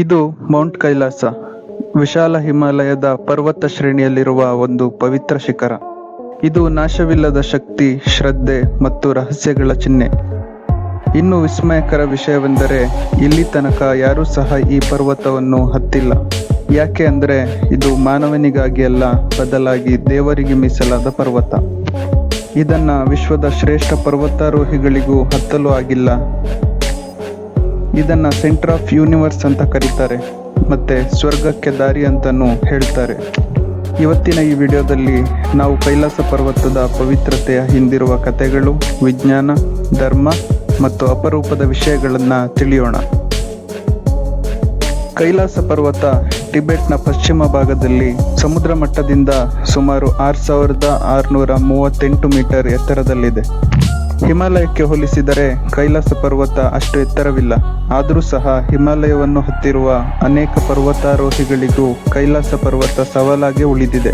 ಇದು ಮೌಂಟ್ ಕೈಲಾಸ, ವಿಶಾಲ ಹಿಮಾಲಯದ ಪರ್ವತ ಶ್ರೇಣಿಯಲ್ಲಿರುವ ಒಂದು ಪವಿತ್ರ ಶಿಖರ. ಇದು ನಾಶವಿಲ್ಲದ ಶಕ್ತಿ, ಶ್ರದ್ಧೆ ಮತ್ತು ರಹಸ್ಯಗಳ ಚಿಹ್ನೆ. ಇನ್ನು ವಿಸ್ಮಯಕರ ವಿಷಯವೆಂದರೆ, ಇಲ್ಲಿ ತನಕ ಯಾರೂ ಸಹ ಈ ಪರ್ವತವನ್ನು ಹತ್ತಿಲ್ಲ. ಯಾಕೆ ಅಂದರೆ, ಇದು ಮಾನವನಿಗಾಗಿ ಅಲ್ಲ, ಬದಲಾಗಿ ದೇವರಿಗೆ ಮೀಸಲಾದ ಪರ್ವತ. ಇದನ್ನು ವಿಶ್ವದ ಶ್ರೇಷ್ಠ ಪರ್ವತಾರೋಹಿಗಳಿಗೂ ಹತ್ತಲು ಆಗಿಲ್ಲ. ಇದನ್ನ ಸೆಂಟರ್ ಆಫ್ ಯೂನಿವರ್ಸ್ ಅಂತ ಕರೀತಾರೆ. ಮತ್ತೆ ಸ್ವರ್ಗಕ್ಕೆ ದಾರಿ ಅಂತಾನೂ ಹೇಳ್ತಾರೆ. ಇವತ್ತಿನ ಈ ವಿಡಿಯೋದಲ್ಲಿ ನಾವು ಕೈಲಾಸ ಪರ್ವತದ ಪವಿತ್ರತೆಯ ಹಿಂದಿರುವ ಕಥೆಗಳು, ವಿಜ್ಞಾನ, ಧರ್ಮ ಮತ್ತು ಅಪರೂಪದ ವಿಷಯಗಳನ್ನು ತಿಳಿಯೋಣ. ಕೈಲಾಸ ಪರ್ವತ ಟಿಬೆಟ್ನ ಪಶ್ಚಿಮ ಭಾಗದಲ್ಲಿ ಸಮುದ್ರ ಮಟ್ಟದಿಂದ ಸುಮಾರು ಆರು ಸಾವಿರದ ಆರುನೂರ ಮೂವತ್ತೆಂಟು ಮೀಟರ್ ಎತ್ತರದಲ್ಲಿದೆ. ಹಿಮಾಲಯಕ್ಕೆ ಹೋಲಿಸಿದರೆ ಕೈಲಾಸ ಪರ್ವತ ಅಷ್ಟು ಎತ್ತರವಿಲ್ಲ. ಆದರೂ ಸಹ ಹಿಮಾಲಯವನ್ನು ಹತ್ತಿರುವ ಅನೇಕ ಪರ್ವತಾರೋಹಿಗಳಿಗೂ ಕೈಲಾಸ ಪರ್ವತ ಸವಾಲಾಗಿ ಉಳಿದಿದೆ.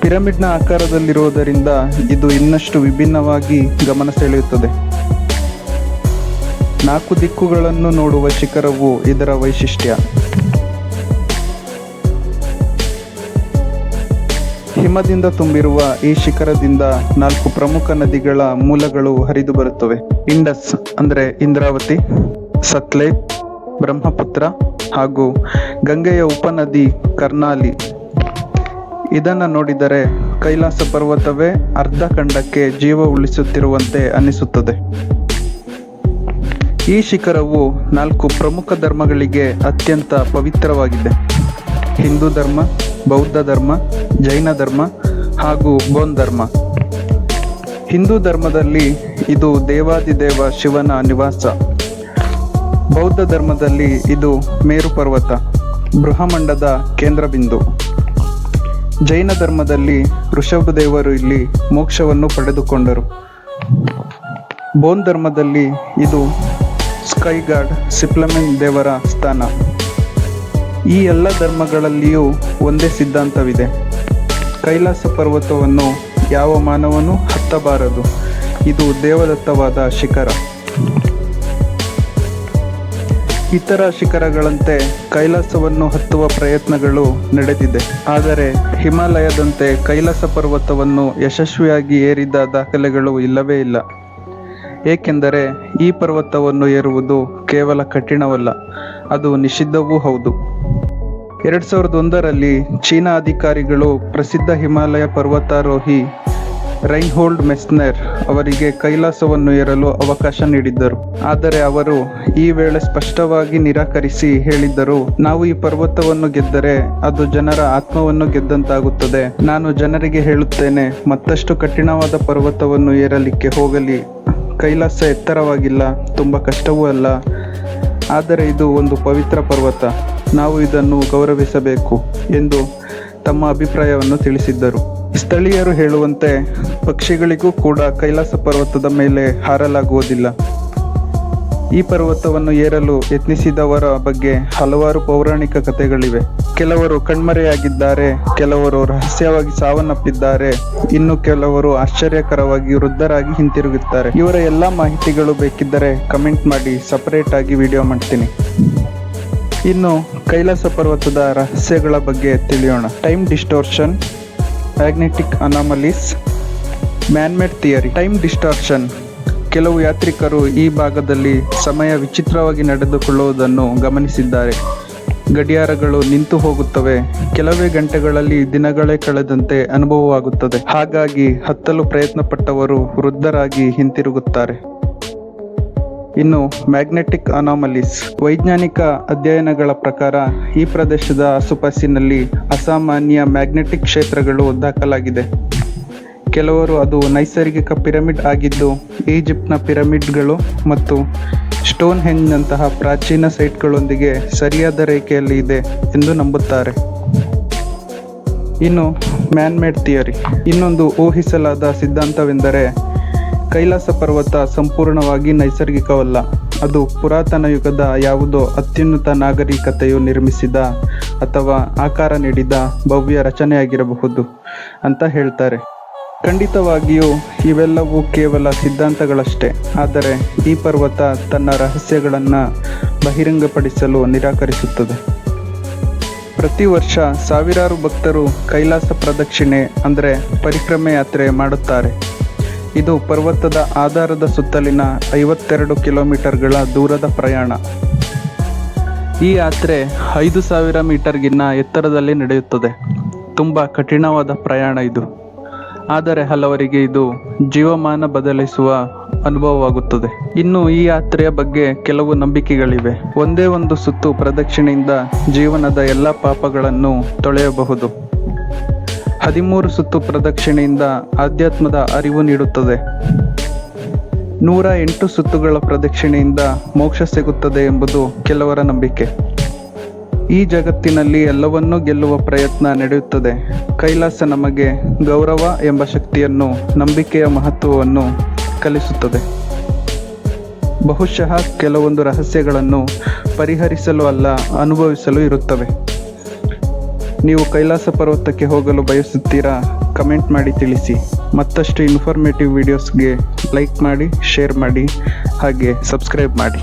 ಪಿರಮಿಡ್ನ ಆಕಾರದಲ್ಲಿರುವುದರಿಂದ ಇದು ಇನ್ನಷ್ಟು ವಿಭಿನ್ನವಾಗಿ ಗಮನ ಸೆಳೆಯುತ್ತದೆ. ನಾಲ್ಕು ದಿಕ್ಕುಗಳನ್ನು ನೋಡುವ ಶಿಖರವು ಇದರ ವೈಶಿಷ್ಟ್ಯ. ಹಿಮದಿಂದ ತುಂಬಿರುವ ಈ ಶಿಖರದಿಂದ ನಾಲ್ಕು ಪ್ರಮುಖ ನದಿಗಳ ಮೂಲಗಳು ಹರಿದು ಬರುತ್ತವೆ. ಇಂಡಸ್ ಅಂದರೆ ಇಂದ್ರಾವತಿ ಸತ್ಲೇಜ್ ಬ್ರಹ್ಮಪುತ್ರ ಹಾಗೂ ಗಂಗೆಯ ಉಪನದಿ ಕರ್ನಾಲಿ. ಇದನ್ನು ನೋಡಿದರೆ ಕೈಲಾಸ ಪರ್ವತವೇ ಅರ್ಧ ಖಂಡಕ್ಕೆ ಜೀವ ಉಳಿಸುತ್ತಿರುವಂತೆ ಅನಿಸುತ್ತದೆ. ಈ ಶಿಖರವು ನಾಲ್ಕು ಪ್ರಮುಖ ಧರ್ಮಗಳಿಗೆ ಅತ್ಯಂತ ಪವಿತ್ರವಾಗಿದೆ. ಹಿಂದೂ ಧರ್ಮ ಬೌದ್ಧ ಧರ್ಮ, ಜೈನ ಧರ್ಮ ಹಾಗೂ ಬೋನ್ ಧರ್ಮ. ಹಿಂದೂ ಧರ್ಮದಲ್ಲಿ ಇದು ದೇವಾದಿದೇವ ಶಿವನ ನಿವಾಸ. ಬೌದ್ಧ ಧರ್ಮದಲ್ಲಿ ಇದು ಮೇರು ಪರ್ವತ ಬೃಹಮಂಡದ ಕೇಂದ್ರ ಬಿಂದು ಜೈನ ಧರ್ಮದಲ್ಲಿ ಋಷಭದೇವರು ಇಲ್ಲಿ ಮೋಕ್ಷವನ್ನು ಪಡೆದುಕೊಂಡರು. ಬೋನ್ ಧರ್ಮದಲ್ಲಿ ಇದು ಸ್ಕೈ ಸಿಪ್ಲಮಿನ್ ಸಿಪ್ಲಮೆನ್ ದೇವರ ಸ್ಥಾನ. ಈ ಎಲ್ಲ ಧರ್ಮಗಳಲ್ಲಿಯೂ ಒಂದೇ ಸಿದ್ಧಾಂತವಿದೆ. ಕೈಲಾಸ ಪರ್ವತವನ್ನು, ಯಾವ ಮಾನವನು ಹತ್ತಬಾರದು. ಇದು ದೇವದತ್ತವಾದ ಶಿಖರ. ಇತರ ಶಿಖರಗಳಂತೆ ಕೈಲಾಸವನ್ನು ಹತ್ತುವ ಪ್ರಯತ್ನಗಳು ನಡೆದಿದೆ. ಆದರೆ ಹಿಮಾಲಯದಂತೆ ಕೈಲಾಸ ಪರ್ವತವನ್ನು ಯಶಸ್ವಿಯಾಗಿ ಏರಿದ ದಾಖಲೆಗಳು ಇಲ್ಲವೇ ಇಲ್ಲ. ಏಕೆಂದರೆ ಈ ಪರ್ವತವನ್ನು ಏರುವುದು ಕೇವಲ ಕಠಿಣವಲ್ಲ, ಅದು ನಿಷಿದ್ಧವೂ ಹೌದು. ಎರಡ್ ಸಾವಿರದ ಒಂದರಲ್ಲಿ ಚೀನಾ ಅಧಿಕಾರಿಗಳು ಪ್ರಸಿದ್ಧ ಹಿಮಾಲಯ ಪರ್ವತಾರೋಹಿ ರೈನ್ಹೋಲ್ಡ್ ಮೆಸ್ನರ್ ಅವರಿಗೆ ಕೈಲಾಸವನ್ನು ಏರಲು ಅವಕಾಶ ನೀಡಿದ್ದರು. ಆದರೆ ಅವರು ಈ ವೇಳೆ ಸ್ಪಷ್ಟವಾಗಿ ನಿರಾಕರಿಸಿ ಹೇಳಿದ್ದರು, ನಾವು ಈ ಪರ್ವತವನ್ನು ಗೆದ್ದರೆ ಅದು ಜನರ ಆತ್ಮವನ್ನು ಗೆದ್ದಂತಾಗುತ್ತದೆ. ನಾನು ಜನರಿಗೆ ಹೇಳುತ್ತೇನೆ, ಮತ್ತಷ್ಟು ಕಠಿಣವಾದ ಪರ್ವತವನ್ನು ಏರಲಿಕ್ಕೆ ಹೋಗಲಿ. ಕೈಲಾಸ ಎತ್ತರವಾಗಿಲ್ಲ, ತುಂಬ ಕಷ್ಟವೂ ಅಲ್ಲ. ಆದರೆ ಇದು ಒಂದು ಪವಿತ್ರ ಪರ್ವತ. ನಾವು ಇದನ್ನು ಗೌರವಿಸಬೇಕು ಎಂದು ತಮ್ಮ ಅಭಿಪ್ರಾಯವನ್ನು ತಿಳಿಸಿದ್ದರು. ಸ್ಥಳೀಯರು ಹೇಳುವಂತೆ ಪಕ್ಷಿಗಳಿಗೂ ಕೂಡ ಕೈಲಾಸ ಪರ್ವತದ ಮೇಲೆ ಹಾರಲಾಗುವುದಿಲ್ಲ. ಈ ಪರ್ವತವನ್ನು ಏರಲು ಯತ್ನಿಸಿದವರ ಬಗ್ಗೆ ಹಲವಾರು ಪೌರಾಣಿಕ ಕಥೆಗಳಿವೆ. ಕೆಲವರು ಕಣ್ಮರೆಯಾಗಿದ್ದಾರೆ, ಕೆಲವರು ರಹಸ್ಯವಾಗಿ ಸಾವನ್ನಪ್ಪಿದ್ದಾರೆ, ಇನ್ನು ಕೆಲವರು ಆಶ್ಚರ್ಯಕರವಾಗಿ ವೃದ್ಧರಾಗಿ ಹಿಂತಿರುಗುತ್ತಾರೆ. ಇವರ ಎಲ್ಲಾ ಮಾಹಿತಿಗಳು ಬೇಕಿದ್ದರೆ ಕಮೆಂಟ್ ಮಾಡಿ, ಸಪರೇಟ್ ಆಗಿ ವಿಡಿಯೋ ಮಾಡ್ತೀನಿ. ಇನ್ನು ಕೈಲಾಸ ಪರ್ವತದ ರಹಸ್ಯಗಳ ಬಗ್ಗೆ ತಿಳಿಯೋಣ. Time distortion, magnetic anomalies, manmade theory. Time distortion, ಕೆಲವು ಯಾತ್ರಿಕರು ಈ ಭಾಗದಲ್ಲಿ ಸಮಯ ವಿಚಿತ್ರವಾಗಿ ನಡೆದುಕೊಳ್ಳುವುದನ್ನು ಗಮನಿಸಿದ್ದಾರೆ. ಗಡಿಯಾರಗಳು ನಿಂತು ಹೋಗುತ್ತವೆ. ಕೆಲವೇ ಗಂಟೆಗಳಲ್ಲಿ ದಿನಗಳೇ ಕಳೆದಂತೆ ಅನುಭವವಾಗುತ್ತದೆ. ಹಾಗಾಗಿ ಹತ್ತಲು ಪ್ರಯತ್ನಪಟ್ಟವರು ವೃದ್ಧರಾಗಿ ಹಿಂತಿರುಗುತ್ತಾರೆ. ಇನ್ನು ಮ್ಯಾಗ್ನೆಟಿಕ್ ಅನಾಮಲೀಸ್. ವೈಜ್ಞಾನಿಕ ಅಧ್ಯಯನಗಳ ಪ್ರಕಾರ ಈ ಪ್ರದೇಶದ ಆಸುಪಾಸಿನಲ್ಲಿ ಅಸಾಮಾನ್ಯ ಮ್ಯಾಗ್ನೆಟಿಕ್ ಕ್ಷೇತ್ರಗಳು ದಾಖಲಾಗಿದೆ. ಕೆಲವರು ಅದು ನೈಸರ್ಗಿಕ ಪಿರಮಿಡ್ ಆಗಿದ್ದು, ಈಜಿಪ್ಟ್ನ ಪಿರಮಿಡ್ಗಳು ಮತ್ತು ಸ್ಟೋನ್ ಹೆಂಜ್ನಂತಹ ಪ್ರಾಚೀನ ಸೈಟ್ಗಳೊಂದಿಗೆ ಸರಿಯಾದ ರೇಖೆಯಲ್ಲಿ ಇದೆ ಎಂದು ನಂಬುತ್ತಾರೆ. ಇನ್ನು ಮ್ಯಾನ್ಮೇಡ್ ಥಿಯರಿ. ಇನ್ನೊಂದು ಊಹಿಸಲಾದ ಸಿದ್ಧಾಂತವೆಂದರೆ ಕೈಲಾಸ ಪರ್ವತ ಸಂಪೂರ್ಣವಾಗಿ ನೈಸರ್ಗಿಕವಲ್ಲ. ಅದು ಪುರಾತನ ಯುಗದ ಯಾವುದೋ ಅತ್ಯುನ್ನತ ನಾಗರಿಕತೆಯು ನಿರ್ಮಿಸಿದ ಅಥವಾ ಆಕಾರ ನೀಡಿದ ಭವ್ಯ ರಚನೆಯಾಗಿರಬಹುದು ಅಂತ ಹೇಳ್ತಾರೆ. ಖಂಡಿತವಾಗಿಯೂ ಇವೆಲ್ಲವೂ ಕೇವಲ ಸಿದ್ಧಾಂತಗಳಷ್ಟೇ. ಆದರೆ ಈ ಪರ್ವತ ತನ್ನ ರಹಸ್ಯಗಳನ್ನು ಬಹಿರಂಗಪಡಿಸಲು ನಿರಾಕರಿಸುತ್ತದೆ. ಪ್ರತಿ ವರ್ಷ ಸಾವಿರಾರು ಭಕ್ತರು ಕೈಲಾಸ ಪ್ರದಕ್ಷಿಣೆ ಅಂದರೆ ಪರಿಕ್ರಮೆ ಯಾತ್ರೆ ಮಾಡುತ್ತಾರೆ. ಇದು ಪರ್ವತದ ಆಧಾರದ ಸುತ್ತಲಿನ ಐವತ್ತೆರಡು ಕಿಲೋಮೀಟರ್ಗಳ ದೂರದ ಪ್ರಯಾಣ. ಈ ಯಾತ್ರೆ ಐದು ಸಾವಿರ ಮೀಟರ್ಗಿನ್ನ ಎತ್ತರದಲ್ಲಿ ನಡೆಯುತ್ತದೆ. ತುಂಬ ಕಠಿಣವಾದ ಪ್ರಯಾಣ ಇದು. ಆದರೆ ಹಲವರಿಗೆ ಇದು ಜೀವಮಾನ ಬದಲಿಸುವ ಅನುಭವವಾಗುತ್ತದೆ. ಇನ್ನು ಈ ಯಾತ್ರೆಯ ಬಗ್ಗೆ ಕೆಲವು ನಂಬಿಕೆಗಳಿವೆ. ಒಂದೇ ಒಂದು ಸುತ್ತು ಪ್ರದಕ್ಷಿಣೆಯಿಂದ ಜೀವನದ ಎಲ್ಲ ಪಾಪಗಳನ್ನು ತೊಳೆಯಬಹುದು. ಹದಿಮೂರು ಸುತ್ತು ಪ್ರದಕ್ಷಿಣೆಯಿಂದ ಆಧ್ಯಾತ್ಮದ ಅರಿವು ನೀಡುತ್ತದೆ. ನೂರ ಎಂಟು ಸುತ್ತುಗಳ ಪ್ರದಕ್ಷಿಣೆಯಿಂದ ಮೋಕ್ಷ ಸಿಗುತ್ತದೆ ಎಂಬುದು ಕೆಲವರ ನಂಬಿಕೆ. ಈ ಜಗತ್ತಿನಲ್ಲಿ ಎಲ್ಲವನ್ನೂ ಗೆಲ್ಲುವ ಪ್ರಯತ್ನ ನಡೆಯುತ್ತದೆ. ಕೈಲಾಸ ನಮಗೆ ಗೌರವ ಎಂಬ ಶಕ್ತಿಯನ್ನು, ನಂಬಿಕೆಯ ಮಹತ್ವವನ್ನು ಕಲಿಸುತ್ತದೆ. ಬಹುಶಃ ಕೆಲವೊಂದು ರಹಸ್ಯಗಳನ್ನು ಪರಿಹರಿಸಲು ಅಲ್ಲ, ಅನುಭವಿಸಲು ಇರುತ್ತವೆ. ನೀವು ಕೈಲಾಸ ಪರ್ವತಕ್ಕೆ ಹೋಗಲು ಬಯಸುತ್ತೀರಾ? ಕಮೆಂಟ್ ಮಾಡಿ ತಿಳಿಸಿ. ಮತ್ತಷ್ಟು ಇನ್ಫಾರ್ಮೇಟಿವ್ ವಿಡಿಯೋಸ್ಗೆ ಲೈಕ್ ಮಾಡಿ ಶೇರ್ ಮಾಡಿ, ಹಾಗೆ ಸಬ್ಸ್ಕ್ರೈಬ್ ಮಾಡಿ.